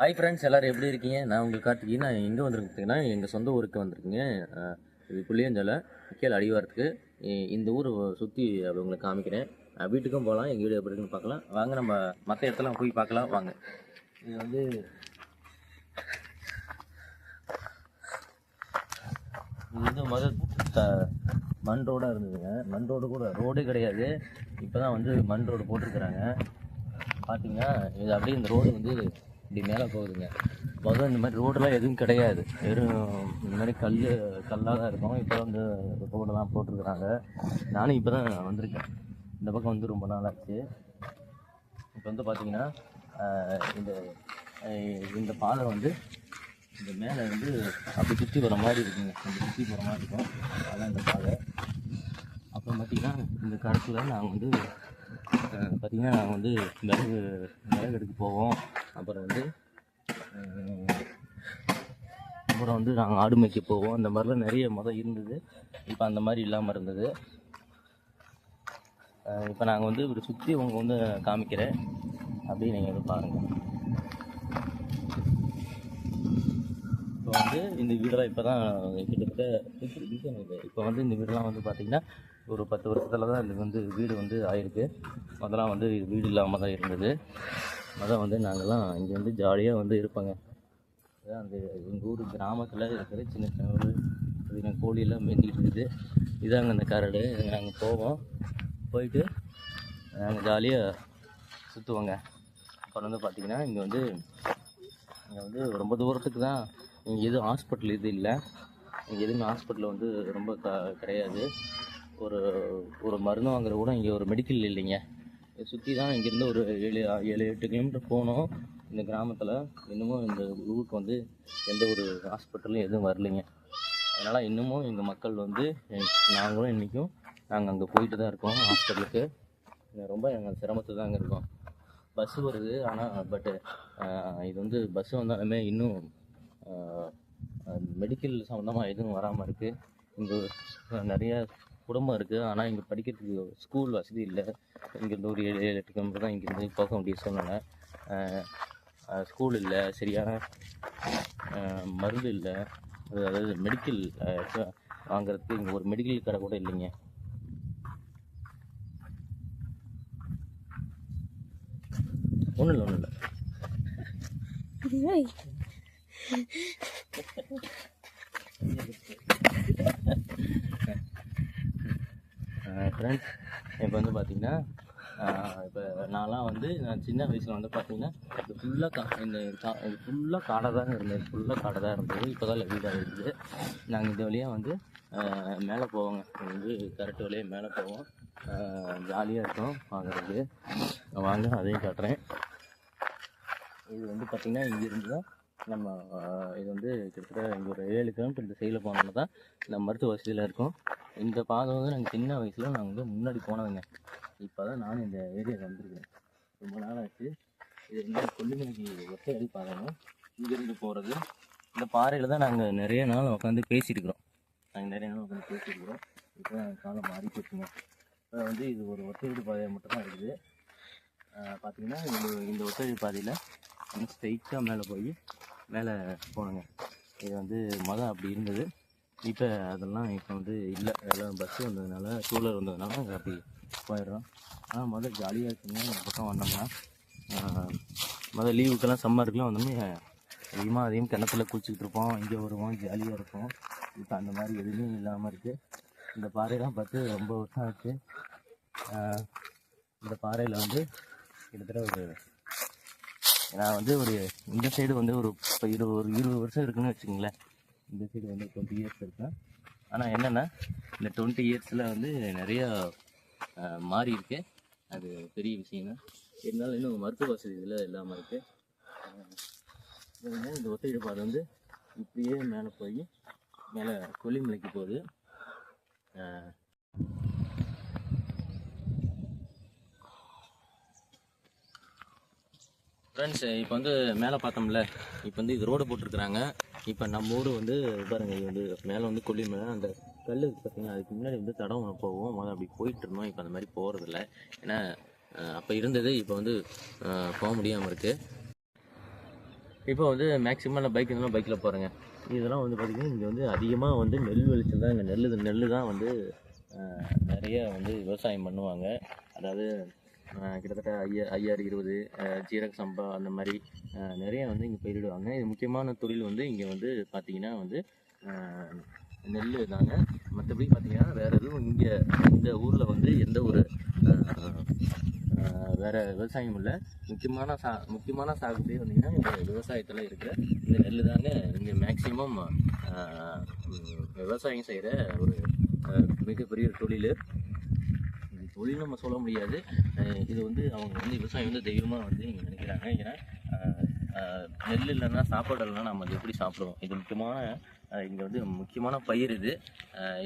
Hi friends எல்லாரும் எப்படி இருக்கீங்க? நான் உங்களுக்கு கார்த்திகை. நான் எங்கே வந்திருக்கீங்கன்னா எங்கள் சொந்த ஊருக்கு வந்திருக்கீங்க. இது புளியஞ்சலை கீழே அடிவாரத்துக்கு இந்த ஊரை சுற்றி அப்படி உங்களுக்கு காமிக்கிறேன். வீட்டுக்கும் போகலாம் எங்கள் வீடு எப்படி இருக்குன்னு பார்க்கலாம். வாங்க நம்ம மற்ற இடத்துல போய் பார்க்கலாம். வாங்க. இது வந்து இது வந்து முதல் மண் ரோடாக இருந்ததுங்க. மண் ரோடு கூட ரோடே கிடையாது. இப்போ தான் வந்து மண் ரோடு போட்டிருக்கிறாங்க. பார்த்தீங்கன்னா இது அப்படியே இந்த ரோடு வந்து இப்படி மேலே போகுதுங்க. முதல்ல இந்த மாதிரி ரோடெலாம் எதுவும் கிடையாது. வெறும் இந்த மாதிரி கல் கல்லாக தான் இருக்கும். இப்போ வந்து ரோடெல்லாம் போட்டிருக்கிறாங்க. நானும் இப்போ தான் வந்திருக்கேன். இந்த பக்கம் வந்து ரொம்ப நாள் ஆச்சு இப்போ வந்து பார்த்தீங்கன்னா இந்த இந்த பாதை வந்து இந்த மேலே வந்து அப்படி சுற்றி போகிற மாதிரி இருக்குங்க. அப்படி சுற்றி போகிற மாதிரி இருக்கும். அதான் இந்த பாதை. அப்புறம் பார்த்தீங்கன்னா இந்த கடத்தில் நாங்கள் வந்து பார்த்திங்கன்னா நாங்கள் வந்து விறகு விறகு எடுக்க போவோம். அப்புறம் வந்து அப்புறம் வந்து நாங்கள் ஆடு மேய்க்க போவோம். அந்த மாதிரிலாம் நிறைய மொதல் இருந்தது. இப்போ அந்த மாதிரி இல்லாமல் இருந்தது. இப்போ நாங்கள் வந்து இப்படி சுற்றி உங்கள் வந்து காமிக்கிறேன். அப்படியே நீங்கள் வந்து பாருங்கள் இப்போ வந்து இந்த வீடெல்லாம் இப்போ தான் கிட்டத்தட்ட இப்போ வந்து இந்த வீடெல்லாம் வந்து பார்த்திங்கன்னா ஒரு பத்து வருஷத்தில் தான் இது வந்து வீடு வந்து ஆயிருக்கு. அதெல்லாம் வந்து வீடு இல்லாமல் தான் இருந்தது. அதான் வந்து நாங்கள்லாம் இங்கே வந்து ஜாலியாக வந்து இருப்போங்க. அதான் அந்த எங்கள் ஊர் கிராமத்தில் இருக்கிற சின்ன சின்ன ஒரு சின்ன கோழியெல்லாம் மேய்ஞ்சிக்கிட்டு இருக்குது. இதாங்க அந்த கரடு. நாங்கள் போவோம். போயிட்டு நாங்கள் ஜாலியாக சுற்றுவோங்க அப்புறம் வந்து பார்த்திங்கன்னா இங்கே வந்து இங்கே வந்து ரொம்ப தூரத்துக்கு தான் இங்கே எதுவும் ஹாஸ்பிட்டல் இது இல்லை. இங்கே எதுவுமே ஹாஸ்பிட்டல் வந்து ரொம்ப க கிடையாது. ஒரு ஒரு மருந்து வாங்குற கூட இங்கே ஒரு மெடிக்கல் இல்லைங்க. இதை சுற்றி தான் இங்கேருந்து ஒரு ஏழு ஏழு எட்டு கிலோமீட்டர் போனோம். இந்த கிராமத்தில் இன்னமும் இந்த ஊருக்கு வந்து எந்த ஒரு ஹாஸ்பிட்டலும் எதுவும் வரலைங்க. அதனால் இன்னமும் எங்கள் மக்கள் வந்து நாங்களும் இன்றைக்கும் நாங்கள் அங்கே போயிட்டு தான் இருக்கோம் ஹாஸ்பிட்டலுக்கு ரொம்ப எங்கள் சிரமத்தில் தாங்க இருக்கோம். பஸ்ஸு வருது ஆனால் பட்டு இது வந்து பஸ்ஸு வந்தாலுமே இன்னும் மெடிக்கல் சம்மந்தமாக எதுவும் வராமல் இருக்குது இங்கே நிறைய குடும்பம் இருக்குது ஆனால் இங்கே படிக்கிறதுக்கு ஸ்கூல் வசதி இல்லை. இங்கேருந்து ஒரு ஏழு ஏழு எட்டு கிலோமீட்டர் தான் இங்கேருந்து போக வேண்டிய சூழ்நிலை. ஸ்கூல் இல்லை. சரியான மருந்து இல்லை. அது- அதாவது மெடிக்கல் வாங்குறதுக்கு இங்கே ஒரு மெடிக்கல் கடை கூட இல்லைங்க. ஒன்றும் இல்லை ஒன்றும் இல்லை. ஃப்ரெண்ட்ஸ் இப்போ வந்து பார்த்தீங்கன்னா இப்போ நான்லாம் வந்து நான் சின்ன வயசில் வந்து பார்த்தீங்கன்னா இது ஃபுல்லாக கா இந்த கா இது ஃபுல்லாக காடை தான் இருந்தது. ஃபுல்லாக காடை தான் இருந்தது. இப்போ தான் வீடாக இருக்குது. நாங்கள் இந்த வழியாக வந்து மேலே போவோங்க. வந்து கரெக்ட் வழியாக மேலே போவோம். ஜாலியாக இருக்கும் வாங்குறது வாங்க அதையும் காட்டுறேன். இது வந்து பார்த்திங்கன்னா இங்கேருந்து தான் நம்ம இது வந்து கிட்டத்தட்ட இங்கே ஒரு ஏழு கிலோமீட்டர் இந்த சைடில் போனோம்னா தான் இந்த மருத்துவ வசதியில் இருக்கும். இந்த பாதை வந்து நாங்கள் சின்ன வயசில் நாங்கள் வந்து முன்னாடி போனவங்க. இப்போ தான் நானும் இந்த ஏரியாவுக்கு வந்திருக்கேன். ரொம்ப நாள் ஆச்சு. இது வந்து கொல்லிமலைக்கு ஒற்றை அடி பாதைங்க இங்கேருந்து போகிறது இந்த பாறையில் தான் நாங்கள் நிறைய நாள் உட்காந்து பேசியிருக்கிறோம் நாங்கள் நிறைய நாள் உட்காந்து பேசியிருக்கிறோம் இப்போ காலம் மாறி போச்சுங்க. இப்போ வந்து இது ஒரு ஒற்றையடி பாதை மட்டும்தான் இருக்குது. பார்த்தீங்கன்னா இந்த இந்த ஒற்றையடி பாதையில் ஸ்ட்ரைட்டாக மேலே போய் மேலே போனோங்க. இது வந்து மதம் அப்படி இருந்தது. இப்போ அதெல்லாம் இப்போ வந்து இல்லை. எல்லாம் பஸ்ஸு வந்ததுனால டூலர் வந்ததுனால அங்கே அப்படி போயிடுறோம். ஆனால் மொதல் ஜாலியாக இருக்குங்க. இந்த பக்கம் வந்தோம்னா மொதல் லீவுக்கெல்லாம் சம்மருக்குலாம் வந்தோம்னா அதிகமாக அதையும் கிணத்துல குளிச்சுக்கிட்டு இருப்போம். இங்கே வருவோம் ஜாலியாக இருக்கும் இப்போ அந்த மாதிரி எதுவுமே இல்லாமல் இருக்குது இந்த பாறையெல்லாம் பார்த்து ரொம்ப வருஷம் ஆச்சு. இந்த பாறையில் வந்து கிட்டத்தட்ட ஒரு நான் வந்து ஒரு இந்த சைடு வந்து ஒரு இப்போ இருபது ஒரு இருபது வருஷம் இருக்குன்னு வச்சுக்கோங்களேன். இந்த சைடு வந்து டுவெண்ட்டி இயர்ஸ் இருக்கேன் ஆனால் என்னென்னா இந்த டுவெண்ட்டி இயர்ஸில் வந்து நிறையா மாறி இருக்கு. அது பெரிய விஷயம் தான் இருந்தாலும் இன்னும் மருத்துவ வசதி இதில் இல்லாமல் இருக்குது இந்த ஒத்தையீடு பாதை வந்து இப்படியே மேலே போய் மேலே கொல்லிமலைக்கு போகுது. ஃப்ரெண்ட்ஸ் இப்போ வந்து மேலே பார்த்தோம்ல இப்போ வந்து இது ரோடு போட்டிருக்கிறாங்க. இப்போ நம்ம ஊர் வந்து பாருங்க இது வந்து மேலே வந்து கொல்லிமலை அந்த கல் பார்த்தீங்கன்னா அதுக்கு முன்னாடி வந்து தடம் ஒன்று போவோம் முதல்ல அப்படி போயிட்டு இருந்தோம். இப்போ அந்த மாதிரி போகிறதில்ல ஏன்னா அப்போ இருந்தது. இப்போ வந்து போக முடியாமல் இருக்குது இப்போ வந்து மேக்ஸிமம் நான் பைக் இருந்தாலும் பைக்கில் போகிறேங்க இதெல்லாம் வந்து பார்த்திங்கன்னா இங்கே வந்து அதிகமாக வந்து நெல் விளைச்சல் தான். இங்கே நெல் நெல் தான் வந்து நிறைய வந்து விவசாயம் பண்ணுவாங்க. அதாவது கிட்டத்தட்ட ஐயா ஐயாறு இருபது ஜீரக சம்பா அந்த மாதிரி நிறைய வந்து இங்கே பயிரிடுவாங்க. இது முக்கியமான தொழில் வந்து இங்கே வந்து பார்த்திங்கன்னா வந்து நெல் தாங்க. மற்றபடி பார்த்திங்கன்னா வேறு எதுவும் இங்கே இந்த ஊரில் வந்து எந்த ஒரு வேறு விவசாயம் இல்லை. முக்கியமான சா முக்கியமான சாகுபடி வந்தீங்கன்னா இந்த விவசாயத்தில் இருக்கிற இந்த நெல் தாங்க இங்கே மேக்சிமம் விவசாயம் செய்கிற ஒரு மிகப்பெரிய தொழில். தொழில் நம்ம சொல்ல முடியாது. இது வந்து அவங்க வந்து விவசாயம் வந்து தெய்வமாக வந்து இங்கே நினைக்கிறாங்க. ஏன்னா நெல் இல்லைன்னா சாப்பாடு இல்லைன்னா நம்ம அது எப்படி சாப்பிடுவோம் இது முக்கியமான இங்கே வந்து முக்கியமான பயிர் இது.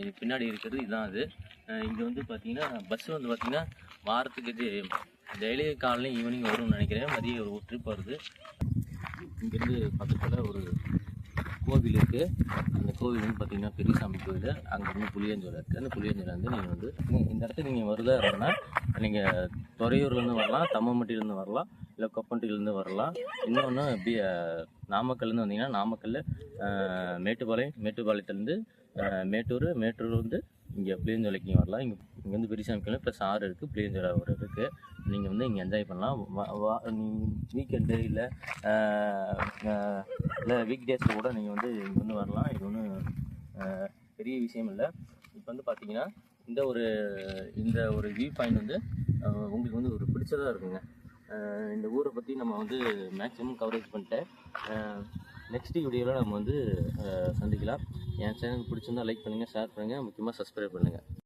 இது பின்னாடி இருக்கிறது இதுதான் அது. இங்கே வந்து பார்த்தீங்கன்னா பஸ் வந்து பார்த்தீங்கன்னா வாரத்துக்கு இது டெய்லி காலையில் ஈவினிங் வரும்னு நினைக்கிறேன். மதியம் ஒரு ட்ரிப் வருது. இங்கேருந்து பக்கத்தில் ஒரு கோவில் இருக்குது அந்த கோவில் வந்து பார்த்தீங்கன்னா பெரியசாமி கோவில். அங்கே வந்து புளியஞ்சோலை இருக்குது அந்த புளியஞ்சோலை வந்து நீங்கள் வந்து இந்த இடத்துக்கு நீங்கள் வருதா இருந்தோன்னா நீங்கள் துறையூர்லேருந்து வரலாம் தம்மம்பட்டியிலேருந்து வரலாம் இல்லை கொப்பன்ட்டிலேருந்து வரலாம். இன்னொன்று பி நாமக்கல்லேருந்து வந்தீங்கன்னா நாமக்கல்லில் மேட்டுப்பாளையம் மேட்டுப்பாளையத்துலேருந்து மேட்டூர் மேட்டூர் வந்து இங்கே புளியஞ்சோலைக்கு வரலாம். இங்கே இங்கே வந்து பெரியசாமி கோயில் ப்ளஸ் ஆறு இருக்குது புளியஞ்சோலை ஒரு இருக்குது நீங்கள் வந்து இங்கே என்ஜாய் பண்ணலாம். வா- வா- வீக்கெண்டு இல்லை இல்லை வீக் டேஸில் கூட நீங்கள் வந்து இங்கே வந்து வரலாம். இது ஒன்றும் பெரிய விஷயம் இல்லை. இப்போ வந்து பார்த்தீங்கன்னா இந்த ஒரு இந்த ஒரு வியூ பாயிண்ட் வந்து உங்களுக்கு வந்து ஒரு பிடிச்சதாக இருக்குங்க. இந்த ஊரை பற்றி நம்ம வந்து மேக்ஸிமம் கவரேஜ் பண்ணிட்டேன் நெக்ஸ்ட் வீடியோவில் நம்ம வந்து சந்திக்கலாம். என் சேனல் பிடிச்சிருந்தா லைக் பண்ணுங்கள் ஷேர் பண்ணுங்கள் முக்கியமாக சப்ஸ்கிரைப் பண்ணுங்கள்